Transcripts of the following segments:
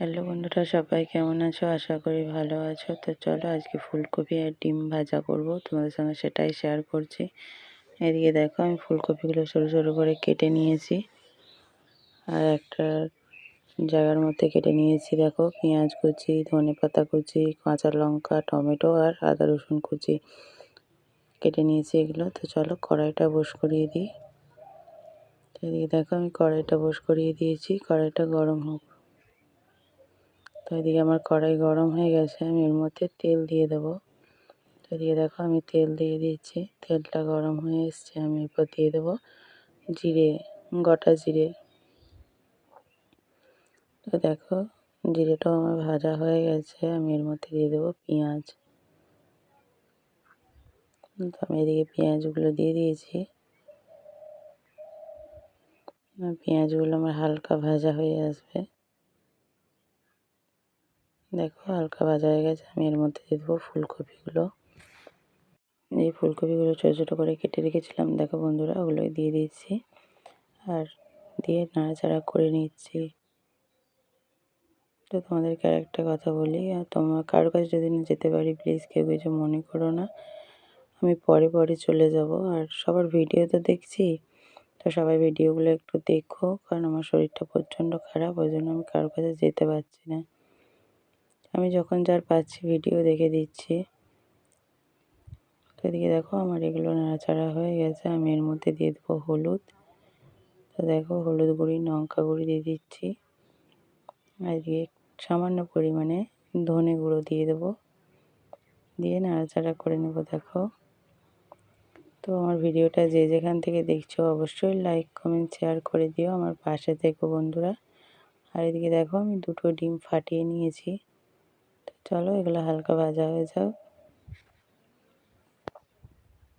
Hello বন্ধুরা, সবাই কেমন আছো? আশা করি ভালো আছো। তো চলো আজকে ফুলকপি আর ডিম ভাজা করব। তোমাদের সঙ্গে সেটাই শেয়ার করছি। এদিকে দেখো, আমি ফুলকপিগুলো সরু সরু করে কেটে নিয়েছি। আর একটা জায়গার মধ্যে কেটে নিয়েছি, দেখো, পেঁয়াজ কুচি, ধনে পাতা কুচি, কাঁচা লঙ্কা, টমেটো আর আদা রসুন কুচি কেটে নিয়েছি এগুলো। তো চলো কড়াইটা বস করিয়ে দিই। এদিকে দেখো, আমি কড়াইটা বস করিয়ে দিয়েছি। কড়াইটা গরম হোক তো এদিকে আমার কড়াই গরম হয়ে গেছে, আমি এর মধ্যে তেল দিয়ে দেবো। তো দিয়ে দেখো আমি তেল দিয়ে দিচ্ছি তেলটা গরম হয়ে এসছে, আমি এরপর দিয়ে দেবো জিরে, গোটা জিরে। তো দেখো জিরেটাও আমার ভাজা হয়ে গেছে, আমি এর মধ্যে দিয়ে দেবো পেঁয়াজ। তো আমি এদিকে পেঁয়াজগুলো দিয়ে দিয়েছি। পেঁয়াজগুলো আমার হালকা ভাজা হয়ে আসবে। দেখো হালকা ভাজা হয়ে গেছে। আমি এর মধ্যে দিয়ে দেবো ফুলকপিগুলো। এই ফুলকপিগুলো ছোটো ছোটো করে কেটে রেখেছিলাম। দেখো বন্ধুরা, ওগুলোই দিয়ে দিচ্ছি। আর দিয়ে নাড়াচাড়া করে নিচ্ছি। তো তোমাদেরকে আর একটা কথা বলি, আর তোমার কারোর কাছে যদি না যেতে পারি প্লিজ কেউ কিছু মনে করো না। আমি পরে পরে চলে যাব। আর সবার ভিডিও তো দেখছি। তো সবাই ভিডিওগুলো একটু দেখো, কারণ আমার শরীরটা প্রচণ্ড খারাপ, ওই জন্য আমি কারোর কাছে যেতে পারছি না। আমি যখন যার পাচ্ছি ভিডিও দেখে দিচ্ছি। তো এদিকে দেখো আমার এগুলো নাড়াচাড়া হয়ে গেছে, আমি এর মধ্যে দিয়ে দেবো হলুদ। তো দেখো হলুদ গুঁড়ি, লঙ্কা গুঁড়ি দিয়ে দিচ্ছি। আর দিয়ে সামান্য পরিমাণে ধনে গুঁড়ো দিয়ে দেবো। দিয়ে নাড়াচাড়া করে নেব, দেখো। তো আমার ভিডিওটা যে যেখান থেকে দেখছ অবশ্যই লাইক কমেন্ট শেয়ার করে দিও আমার পাশে থেকো বন্ধুরা। আর এদিকে দেখো আমি দুটো ডিম ফাটিয়ে নিয়েছি। চলো এগুলো হালকা ভাজা হয়ে যাও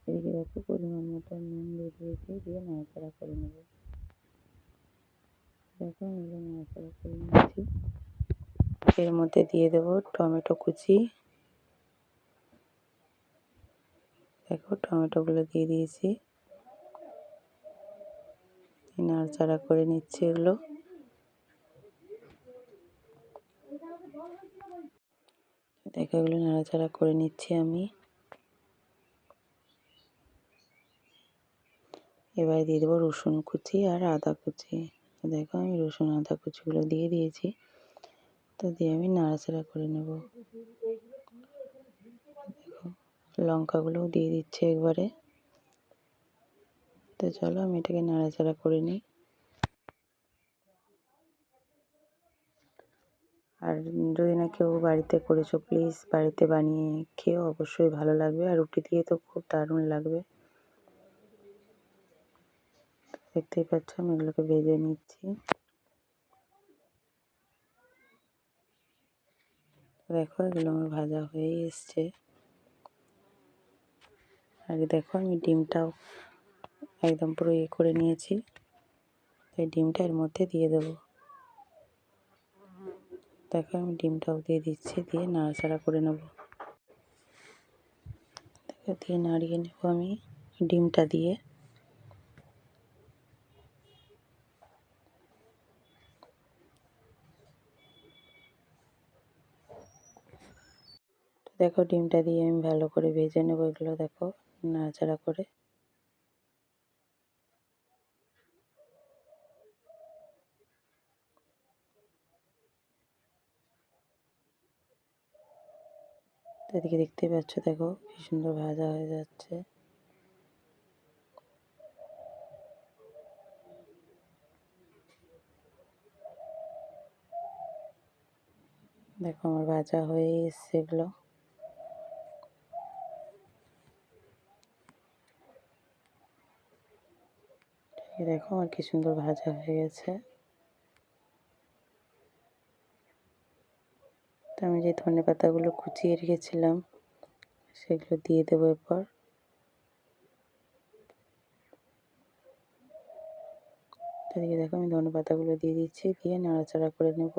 এদিকে দেখো পরিমাণ মতো নুন দিয়ে দিয়েছি, দিয়ে নাড়াচাড়া করে নেব। দেখো এগুলো নাড়াচাড়া করে নিয়েছি। এর মধ্যে দিয়ে দেবো টমেটো কুচি। দেখো টমেটোগুলো দিয়ে দিয়েছি। নাড়াচাড়া করে নিচ্ছি এগুলো। দেখো এগুলো নাড়াচাড়া করে নিচ্ছি আমি। এবার দিয়ে দেবো রসুন কুচি আর আদা কুচি। দেখো আমি রসুন, আদা কুচিগুলো দিয়ে দিয়েছি। তো দিয়ে আমি নাড়াচাড়া করে নেব। দেখো, লঙ্কাগুলোও দিয়ে দিচ্ছি একবারে। তো চলো আমি এটাকে নাড়াচাড়া করে নিই। আর যদি না কেউ বাড়িতে করেছ প্লিজ বাড়িতে বানিয়ে খেয়েও অবশ্যই ভালো লাগবে। আর রুটি দিয়ে তো খুব দারুণ লাগবে। দেখতেই পাচ্ছ, আমি এগুলোকে ভেজে নিচ্ছি। দেখো, এগুলো আমার ভাজা হয়েই এসছে। আর দেখো, আমি ডিমটাও একদম পুরো ইয়ে করে নিয়েছি। এই ডিমটা এর মধ্যে দিয়ে দেবো। দেখো, আমি ডিমটাও দিয়ে দিচ্ছি, দিয়ে নাড়াচাড়া করে নেব। দেখো, দিয়ে নাড়িয়ে নেব আমি ডিমটা দিয়ে। দেখো, ডিমটা দিয়ে আমি ভালো করে ভেজে নেব এগুলো, দেখো, নাড়াচাড়া করে। এদিকে দেখতেই পাচ্ছ, দেখো কি সুন্দর ভাজা হয়ে যাচ্ছে। দেখো আমার ভাজা হয়ে এসছে এগুলো। দেখো আমার কি সুন্দর ভাজা হয়ে গেছে তো আমি যে ধনে পাতাগুলো কুচিয়ে রেখেছিলাম, সেগুলো দিয়ে দেবো এরপর। এদিকে দেখো আমি ধনে পাতাগুলো দিয়ে দিচ্ছি, দিয়ে নাড়াচাড়া করে নেব।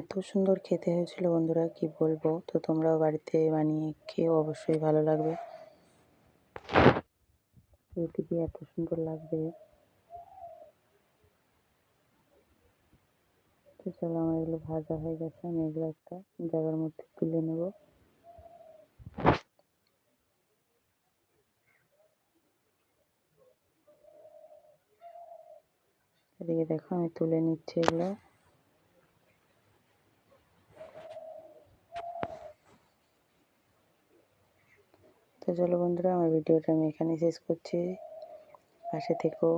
এত সুন্দর খেতে হয়েছিল বন্ধুরা, কি বলব? তো তোমরাও বাড়িতে বানিয়ে খেয়েও অবশ্যই ভালো লাগবে। রুটি দিয়ে এত সুন্দর লাগবে। তো চলো আমার এগুলো ভাজা হয়ে গেছে, আমি এগুলো একটা জায়গার মধ্যে তুলে নেব। এদিকে দেখো আমি তুলে নিচ্ছি এগুলো। তো চলো বন্ধুরা, আমার ভিডিওটা আমি এখানে শেষ করছি। পাশে থেকো।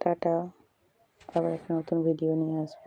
টাটা। আবার একটা নতুন ভিডিও নিয়ে আসব।